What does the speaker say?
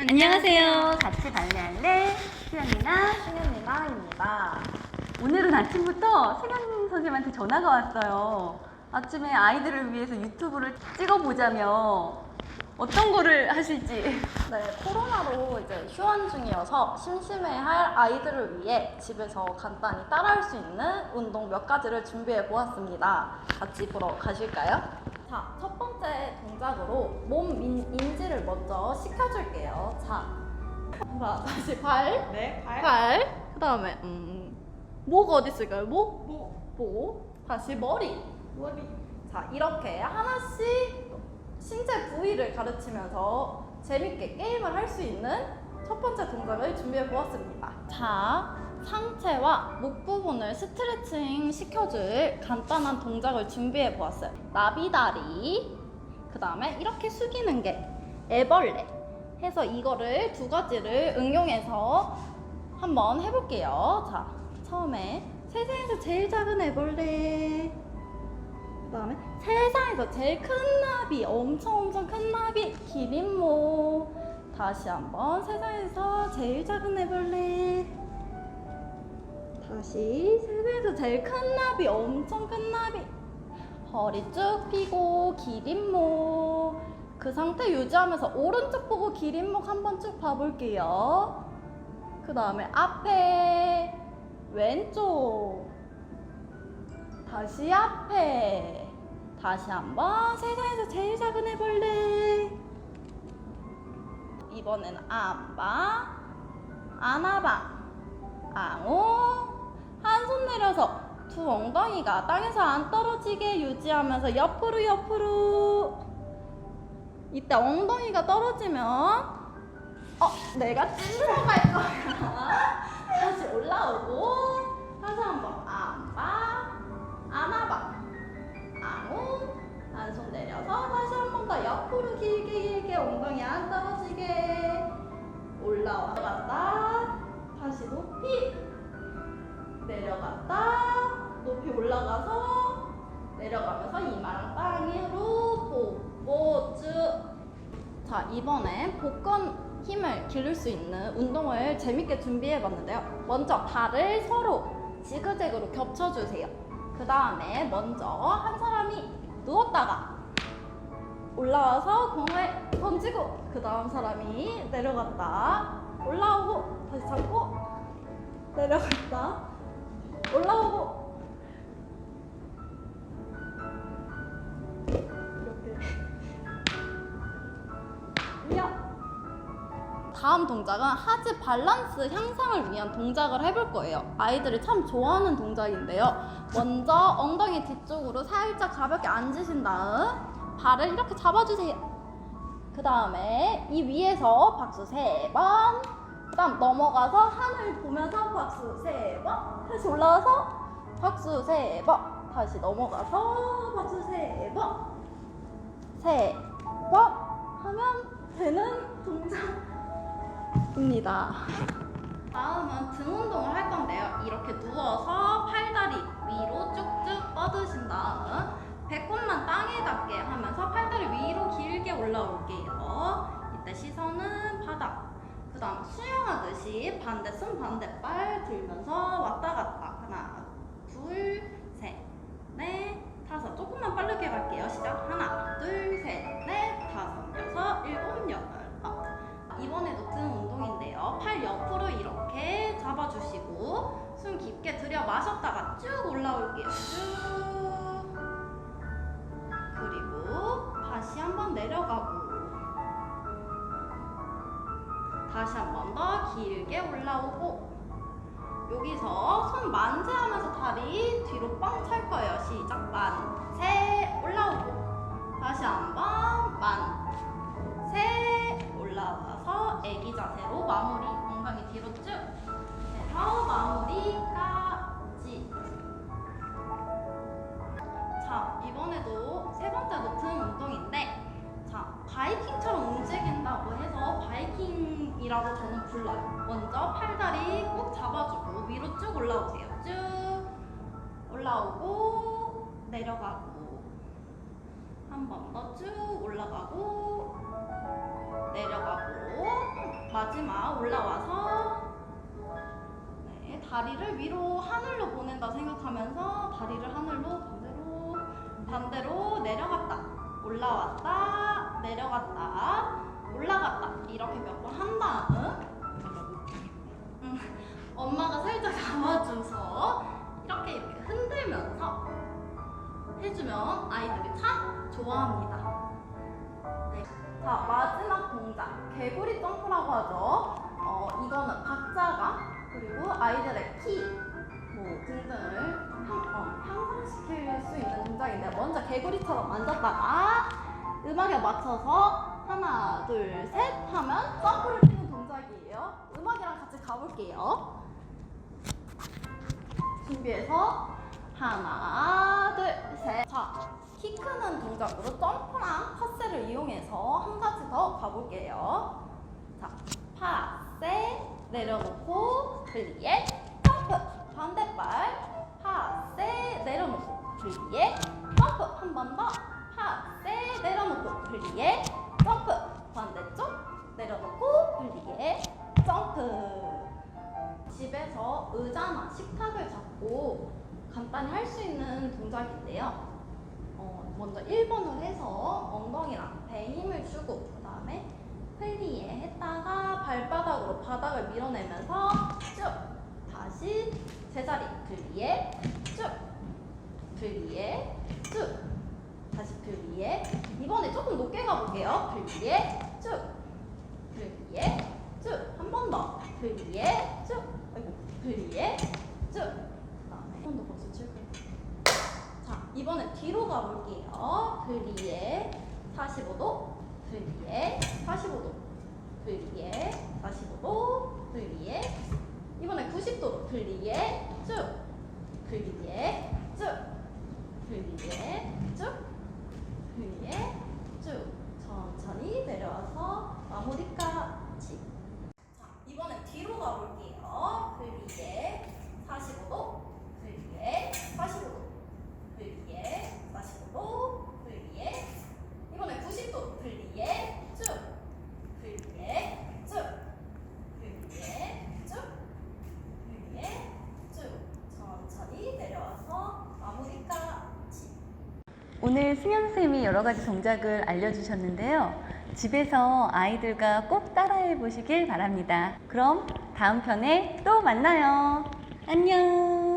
안녕하세요. 같이 발레할래 수연이나 신현이나입니다. 오늘은 아침부터 승현 선생님한테 전화가 왔어요. 아침에 아이들을 위해서 유튜브를 찍어보자며 어떤 거를 하실지 네, 코로나로 이제 휴원 중이어서 심심해할 아이들을 위해 집에서 간단히 따라할 수 있는 운동 몇 가지를 준비해 보았습니다. 같이 보러 가실까요? 자, 첫 번째 동작으로 몸 인, 인지를 먼저 시켜줄게요. 자, 자 다시 발, 네, 발, 그 다음에 음, 목 어디 있을까요? 목, 목, 목, 다시 머리, 머리. 자, 이렇게 하나씩 신체 부위를 가르치면서 재밌게 게임을 할 수 있는 첫 번째 동작을 준비해 보았습니다. 자, 상체와 목 부분을 스트레칭 시켜줄 간단한 동작을 준비해 보았어요. 나비다리, 그 다음에 이렇게 숙이는 게 애벌레 해서 이거를 두 가지를 응용해서 한번 해볼게요. 자, 처음에 세상에서 제일 작은 애벌레. 그 다음에 세상에서 제일 큰 나비, 엄청 엄청 큰 나비, 기린모. 다시 한번 세상에서 제일 작은 애벌레. 다시 세상에서 제일 큰 나비, 엄청 큰 나비. 허리 쭉 펴고 기린목. 그 상태 유지하면서 오른쪽 보고 기린목 한번 쭉 봐볼게요. 그 다음에 앞에 왼쪽. 다시 앞에. 다시 한번 세상에서 제일 작은 애벌레. 이번에는 안방, 안아방, 앙호. 한손 내려서 두 엉덩이가 땅에서 안 떨어지게 유지하면서 옆으로 옆으로. 이때 엉덩이가 떨어지면 어 내가 찔러 갈 거야. 다시 올라오고 다시 한번 안방, 안아봐. 아무 한손 내려서 다시 한 번 더 옆으로 길게 길게 엉덩이 안 떨어지게 올라왔다. 다시 높이 내려갔다. 높이 올라가서 내려가면서 이마랑 땅으로 뽀뽀 쭉자 이번엔 복근 힘을 기를 수 있는 운동을 재밌게 준비해 봤는데요. 먼저 발을 서로 지그재그로 겹쳐주세요. 그 다음에 먼저 한 사람이 누웠다가 올라와서 공을 던지고 그 다음 사람이 내려갔다. 올라오고 다시 잡고 내려갔다. 올라오고. 이렇게. 야 다음 동작은 하지 밸런스 향상을 위한 동작을 해볼 거예요. 아이들이 참 좋아하는 동작인데요. 먼저 엉덩이 뒤쪽으로 살짝 가볍게 앉으신 다음 발을 이렇게 잡아주세요. 그 다음에 이 위에서 박수 세 번. 그 다음 넘어가서 하늘 보면서 박수 세 번. 다시 올라와서 박수 세 번. 다시 넘어가서 박수 세 번. 세 번. 하면 되는 동작. 입니다. 다음은 등 운동을 할 건데요. 이렇게 누워서 팔다리 위로 쭉쭉 뻗으신 다음 배꼽만 땅에 닿게 하면서 팔다리 위로 길게 올라올게요. 이때 시선은 바닥. 그 다음 수영하듯이 반대 손 반대 발 들면서 왔다 갔다. 하나, 둘, 셋, 넷, 다섯. 조금만 빠르게 갈게요. 시작. 하나, 둘, 셋, 넷, 다섯, 여섯, 일곱, 여덟, 아홉. 이번에도 등 운동인데요. 팔 옆으로 이렇게 잡아주시고 숨 깊게 들여 마셨다가 쭉 올라올게요. 쭉. 그리고 다시 한번 내려가고 다시 한 번 더 길게 올라오고 여기서 손 만세하면서 다리 뒤로 뻥 찰 거예요. 시작. 만세 올라오고 다시 한 번 만세 올라와서 애기 자세로 마무리 이킹이라고 저는 불러요 먼저 팔다리 꼭 잡아주고 위로 쭉 올라오세요. 쭉 올라오고 내려가고 한 번 더 쭉 올라가고 내려가고 마지막 올라와서 네, 다리를 위로 하늘로 보낸다 생각하면서 다리를 하늘로 반대로 반대로 내려갔다 올라왔다 내려갔다 올라갔다. 이렇게 몇 해주면 아이들이 참 좋아합니다. 네. 자 마지막 동작 개구리 점프라고 하죠. 어 이거는 박자가 그리고 아이들의 키, 뭐 등등을 향, 어, 향상시킬 수 있는 동작인데 먼저 개구리처럼 앉았다가 음악에 맞춰서 하나 둘 셋 하면 점프를 뛰는 동작이에요. 음악이랑 같이 가볼게요. 준비해서 하나 둘 셋. 자, 키 크는 동작으로 점프랑 파세를 이용해서 한 가지 더 가볼게요. 자, 파세 내려놓고 들리에 점프. 반대발 파세 내려놓고 들리에 점프. 한 번 더. 파세 내려놓고 들리에 점프. 반대쪽 내려놓고 들리에 점프. 집에서 의자나 식탁을 잡고 간단히 할 수 있는 동작인데요. 어, 먼저 1번을 해서 엉덩이랑 배에 힘을 주고 그 다음에 플리에 했다가 발바닥으로 바닥을 밀어내면서 쭉 다시 제자리 플리에 쭉 플리에 쭉 다시 플리에 이번에 조금 높게 가볼게요. 플리에 180도로 들리에 이번에 90도로 들리에 쭉 들리에 쭉 들리에 오늘 승현 선생님이 여러 가지 동작을 알려주셨는데요. 집에서 아이들과 꼭 따라해 보시길 바랍니다. 그럼 다음 편에 또 만나요. 안녕.